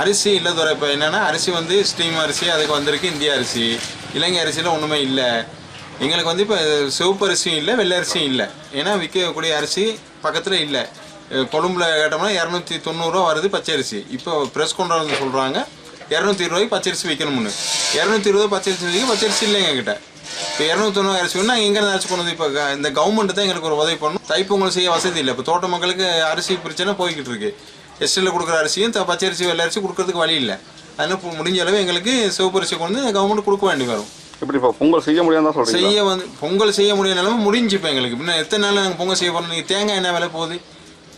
அரிசி இல்லை துறை இப்போ என்னென்னா அரிசி வந்து ஸ்டீம் அரிசி அதுக்கு வந்திருக்கு இந்திய அரிசி. இலங்கை அரிசியில் ஒன்றுமே இல்லை. எங்களுக்கு வந்து இப்போ சிவப்பு அரிசியும் இல்லை வெள்ளை அரிசியும் இல்லை. ஏன்னா விற்கக்கூடிய அரிசி பக்கத்தில் இல்லை. கொழும்புல கேட்டோம்னா இரநூத்தி தொண்ணூறுரூவா வருது பச்சை அரிசி. இப்போ ப்ரெஸ் கொண்டு வந்து சொல்கிறாங்க இரநூத்தி இருபது பச்சரிசி விற்கணும்னு இரநூத்தி இருபது பச்சரிசி விற்க பச்சரிசி இல்லை எங்ககிட்ட. இப்போ இரநூத்தொண்ணூறு அரிசி வேணும் நாங்கள் எங்கே அரிசி கொண்டு வந்து இப்போ இந்த கவர்மெண்ட் தான் எங்களுக்கு ஒரு உதவி பண்ணணும். தைப்பொங்கல் செய்ய வசதி இல்லை. இப்போ தோட்ட மக்களுக்கு அரிசி பிரச்சனை போய்கிட்டு இருக்குது எஸ்டியில் கொடுக்குற அரிசியும் பச்சரிசி வெள்ளை அரிசி கொடுக்கறதுக்கு வழி இல்லை. அதனால் முடிஞ்ச அளவு எங்களுக்கு சிவப்பு அரிசி கொண்டு கவர்மெண்ட் கொடுக்க வேண்டி வரும். எப்படி இப்போ பொங்கல் செய்ய முடியாதுன்னு தான் செய்ய வந்து பொங்கல் செய்ய முடியாத நிலமை முடிஞ்சு இப்போ எங்களுக்கு. இன்னும் எத்தனை நாள் நாங்கள் பொங்கல் செய்ய போகிறோம் நீங்கள் தேங்காய் என்ன விலை போகுது?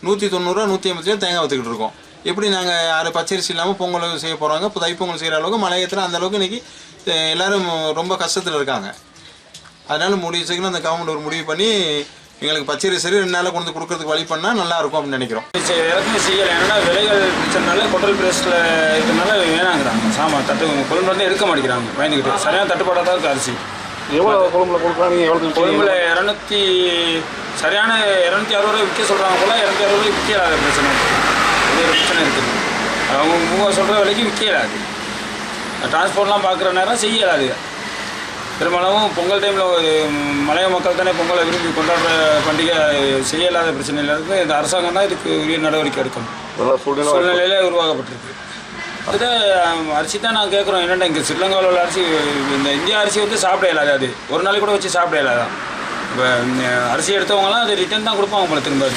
நூற்றி தொண்ணூறுரூவா நூற்றி ஐம்பது ரூபா தேங்காய் விற்றுக்கிட்டு இருக்கோம். எப்படி நாங்கள் யாரும் பச்சரிசி இல்லாமல் பொங்கல் செய்ய போகிறாங்க இப்போ தைப்பொங்கல் செய்கிற அளவுக்கு மலையத்தில் அந்த அளவுக்கு இன்றைக்கி எல்லாரும் ரொம்ப கஷ்டத்தில் இருக்காங்க. அதனால முடிவு சீக்கிரம் அந்த கவர்மெண்ட் ஒரு முடிவு பண்ணி எங்களுக்கு பச்சரிசி சரி ரெண்டு நாளில் கொண்டு கொடுக்கறதுக்கு வழி பண்ணால் நல்லா இருக்கும் அப்படின்னு நினைக்கிறோம். இறக்குமதி செய்யலை. ஏன்னா விலைகள் பிரச்சனால கொட்டல் பிரேஸில் இருக்கிறனால வேணாங்கிறாங்க சாமான் தட்டு கொழும்புல இருந்து எடுக்க மாட்டேங்கிறாங்க. பயந்துக்கிட்டு சரியான தட்டுப்பாடாக தான் இருக்குது அரிசி. எவ்வளோ கொழும்புல கொடுக்கலாம் நீங்கள் எவ்வளோ கொழும்புல இரநூத்தி சரியான இரநூத்தி அறுபது ரூபாய் விற்க சொல்கிறாங்க போல இரநூத்தி அறுபது ரூபாய் விற்கலாத பிரச்சனை இது ஒரு பிரச்சனை இருக்குது அவங்க மூவா சொல்கிற விலைக்கு விற்கலாது டிரான்ஸ்போர்ட்லாம் பார்க்குற நேரம் செய்யலாது பெரும்பாலும் பொங்கல் டைமில் மலைய மக்கள் தானே பொங்கலை விரும்பி கொண்டாடுற பண்டிகை செய்யலாத பிரச்சனையில் இருக்குது இந்த அரசாங்கம் தான் இதுக்கு உரிய நடவடிக்கை எடுக்கணும் சூழ்நிலையில உருவாக்கப்பட்டிருக்கு. அது அரிசி தான் நான் கேட்குறோம். என்னென்ன இங்கே ஸ்ரீலங்காவில் உள்ள அரிசி இந்த இந்திய அரிசி வந்து சாப்பிட இயலாது அது. ஒரு நாளைக்கு கூட வச்சு சாப்பிட இயலாதான் இப்போ அரிசி எடுத்தவங்கலாம் அது ரிட்டர்ன் தான் கொடுப்பாங்க போல திரும்ப